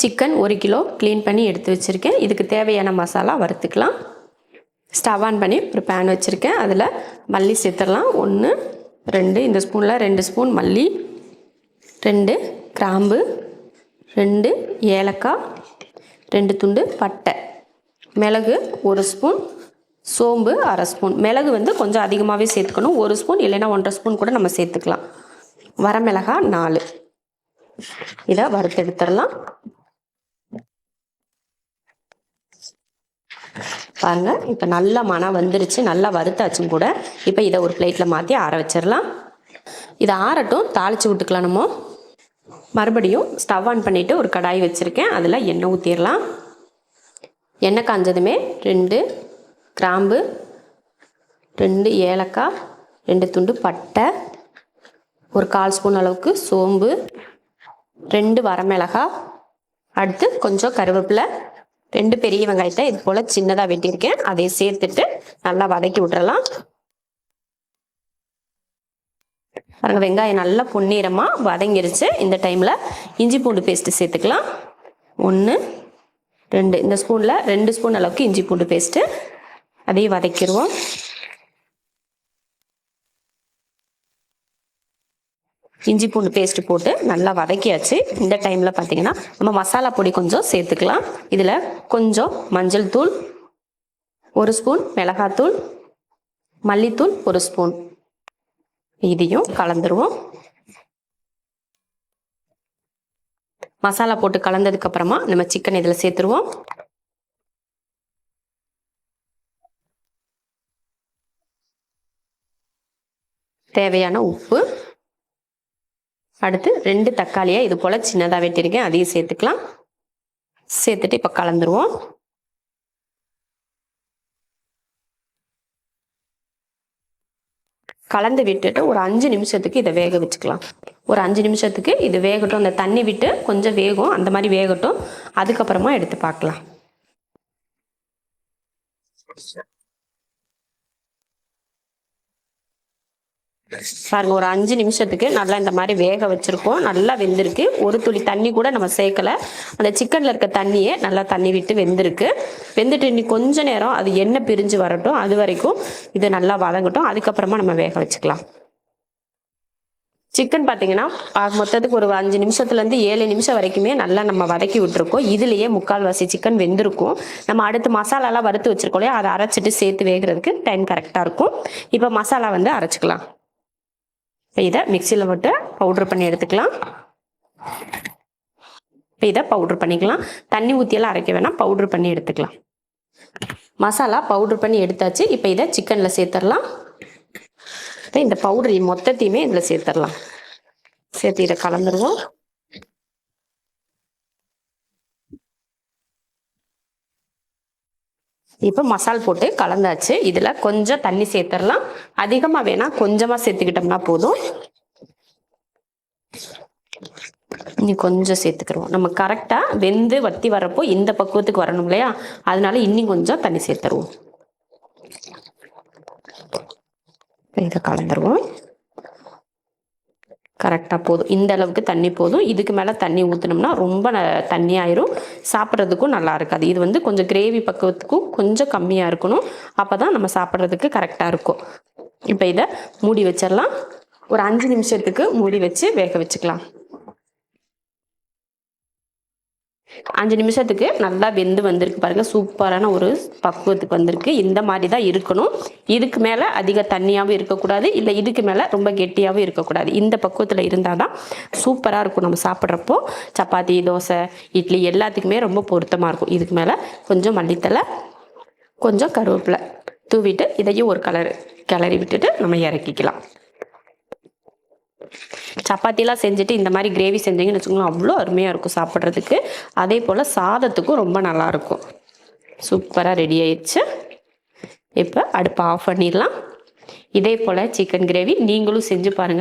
Chicken ஒரு kilo clean பண்ணி எடுத்து வச்சுருக்கேன். இதுக்கு தேவையான மசாலா வறுத்துக்கலாம். ஸ்டவ் ஆன் பண்ணி ஒரு பேன் வச்சுருக்கேன். அதில் மல்லி சேர்த்துடலாம். ஒன்று ரெண்டு இந்த ஸ்பூனில் ரெண்டு ஸ்பூன் மல்லி ரெண்டு கிராம்பு ரெண்டு ஏலக்காய் ரெண்டு துண்டு பட்டை. மிளகு ஒரு ஸ்பூன் சோம்பு அரை ஸ்பூன் மிளகு வந்து கொஞ்சம் அதிகமாகவே சேர்த்துக்கணும். ஒரு ஸ்பூன் இல்லைன்னா ஒன்றரை ஸ்பூன் கூட நம்ம சேர்த்துக்கலாம். வரமிளகா நாலு. இதை வறுத்து பாருங்கள் பாருங்க. இப்போ நல்ல மனம் வந்துருச்சு. நல்லா வறுத்தாச்சும் கூட. இப்போ இதை ஒரு பிளேட்டில் மாற்றி ஆற வச்சிடலாம் இதை ஆறட்டும். தாளித்து விட்டுக்கலாம் நம்ம. மறுபடியும் ஸ்டவ் ஆன் பண்ணிவிட்டு ஒரு கடாய் வச்சுருக்கேன். அதில் எண்ணெய் ஊற்றிடலாம் எண்ணெய் காஞ்சதுமே ரெண்டு கிராம்பு ரெண்டு ஏலக்காய் ரெண்டு துண்டு பட்டை ஒரு கால் ஸ்பூன் அளவுக்கு சோம்பு ரெண்டு வரமிளகாய் அடுத்து கொஞ்சம் கருவேப்பிலை ரெண்டு பெரிய வெங்காயத்தை இது போல் சின்னதாக வெட்டியிருக்கேன். அதை சேர்த்துட்டு நல்லா வதக்கி விட்டுறலாம். பாருங்க வெங்காயம் நல்லா பொன்னிறமாக வதங்கிருச்சு. இந்த டைமில் இஞ்சி பூண்டு பேஸ்ட்டு சேர்த்துக்கலாம். ஒன்று ரெண்டு. இந்த ஸ்பூனில் ரெண்டு ஸ்பூன் அளவுக்கு இஞ்சி பூண்டு பேஸ்ட்டு அதையும் வதக்கிடுவோம் இஞ்சி பூண்டு பேஸ்ட் போட்டு நல்லா வதக்கியாச்சு. இந்த டைமில் பார்த்தீங்கன்னா நம்ம மசாலா பொடி கொஞ்சம் சேர்த்துக்கலாம். இதில் கொஞ்சம் மஞ்சள் தூள் ஒரு ஸ்பூன் மிளகாத்தூள் மல்லித்தூள் ஒரு ஸ்பூன். இதையும் கலந்துருவோம். மசாலா போட்டு கலந்ததுக்கு அப்புறமா நம்ம சிக்கன் இதில் சேர்த்துருவோம். தேவையான உப்பு. அடுத்து ரெண்டு தக்காளியை இது போல் சின்னதாக வெட்டியிருக்கேன் அதையும் சேர்த்துக்கலாம். சேர்த்துட்டு இப்போ கலந்துருவோம். கலந்து விட்டுட்டு ஒரு அஞ்சு நிமிஷத்துக்கு இதை வேக வச்சுக்கலாம். ஒரு அஞ்சு நிமிஷத்துக்கு இது வேகட்டும். அந்த தண்ணி விட்டு கொஞ்சம் வேகும். அந்த மாதிரி வேகட்டும். அதுக்கப்புறமா எடுத்து பார்க்கலாம். பாருங்க ஒரு அஞ்சு நிமிஷத்துக்கு நல்லா இந்த மாதிரி வேக வச்சிருக்கோம். நல்லா வெந்திருக்கு. ஒரு துளி தண்ணி கூட நம்ம சேர்க்கல. அந்த சிக்கன்ல இருக்க தண்ணியே நல்லா தண்ணி விட்டு வெந்திருக்கு. வெந்துட்டு இன்னி கொஞ்ச நேரம் அது எண்ணெய் பிரிஞ்சு வரட்டும். அது வரைக்கும் இது நல்லா வதங்கட்டும். அதுக்கப்புறமா நம்ம வேக வச்சுக்கலாம். சிக்கன் பார்த்தீங்கன்னா மொத்தத்துக்கு ஒரு அஞ்சு நிமிஷத்துலேருந்து ஏழு நிமிஷம் வரைக்குமே நல்லா நம்ம வதக்கி விட்டுருக்கோம். இதுலேயே முக்கால்வாசி சிக்கன் வெந்திருக்கும். நம்ம அடுத்து மசாலாலாம் வறுத்து வச்சிருக்கோம் இல்லையா? அதை அரைச்சிட்டு சேர்த்து வேகிறதுக்கு டைம் கரெக்டாக இருக்கும். இப்போ மசாலா வந்து அரைச்சிக்கலாம். இப்போ இதை மிக்சியில் போட்டு பவுட்ரு பண்ணி எடுத்துக்கலாம். இப்போ இதை பவுட்ரு பண்ணிக்கலாம். தண்ணி ஊற்றியெல்லாம் அரைக்க வேணாம். பவுட்ரு பண்ணி எடுத்துக்கலாம். மசாலா பவுட்ரு பண்ணி எடுத்தாச்சு. இப்போ இதை சிக்கனில் சேர்த்துடலாம். இப்போ இந்த பவுடர் மொத்தத்தையுமே இதில் சேர்த்துடலாம். சேர்த்து இதை கலந்துருவோம். இப்போ மசால் போட்டு கலந்தாச்சு. இதில் கொஞ்சம் தண்ணி சேர்த்துடலாம். அதிகமாக வேணால் கொஞ்சமாக சேர்த்துக்கிட்டோம்னா போதும். இனி கொஞ்சம் சேர்த்துக்கிறோம் நம்ம கரெக்டாக வெந்து வத்தி வரப்போ இந்த பக்குவத்துக்கு வரணும் இல்லையா? அதனால இன்னும் கொஞ்சம் தண்ணி சேர்த்துருவோம். இதை கலந்துருவோம். கரெக்டாக போதும். இந்த அளவுக்கு தண்ணி போதும். இதுக்கு மேலே தண்ணி ஊற்றினோம்னா ரொம்ப ந- தண்ணி ஆயிரும். சாப்பிட்றதுக்கும் நல்லா இருக்காது. இது வந்து கொஞ்சம் கிரேவி பக்குவத்துக்கும் கொஞ்சம் கம்மியாக இருக்கணும். அப்போ தான் நம்ம சாப்பிட்றதுக்கு கரெக்டாக இருக்கும். இப்போ இதை மூடி வச்சிடலாம். ஒரு அஞ்சு நிமிஷத்துக்கு மூடி வச்சு வேக வச்சுக்கலாம். அஞ்சு நிமிஷத்துக்கு நல்லா வெந்து வந்திருக்கு பாருங்கள் சூப்பரான ஒரு பக்குவத்துக்கு வந்திருக்கு. இந்த மாதிரி தான் இருக்கணும். இதுக்கு மேலே அதிக தண்ணியாகவும் இருக்கக்கூடாது. இல்லை இதுக்கு மேலே ரொம்ப கெட்டியாகவும் இருக்கக்கூடாது. இந்த பக்குவத்தில் இருந்தால் தான் சூப்பராக இருக்கும் நம்ம சாப்பிட்றப்போ. சப்பாத்தி தோசை இட்லி எல்லாத்துக்குமே ரொம்ப பொருத்தமாக இருக்கும். இதுக்கு மேலே கொஞ்சம் மல்லித்தலை கொஞ்சம் கருவேப்பிலை தூவிட்டு இதையும் ஒரு கலர் கிளறி விட்டுட்டு நம்ம இறக்கிக்கலாம். சப்பாத்திலாம் செஞ்சுட்டு இந்த மாதிரி கிரேவி செஞ்சீங்கன்னு வச்சுக்கோங்களேன் அவ்வளோ அருமையாக இருக்கும் சாப்பிட்றதுக்கு. அதே போல் சாதத்துக்கும் ரொம்ப நல்லாயிருக்கும். சூப்பராக ரெடி ஆயிடுச்சு. இப்போ அடுப்பை ஆஃப் பண்ணிடலாம். இதே போல் சிக்கன் கிரேவி நீங்களும் செஞ்சு பாருங்கள்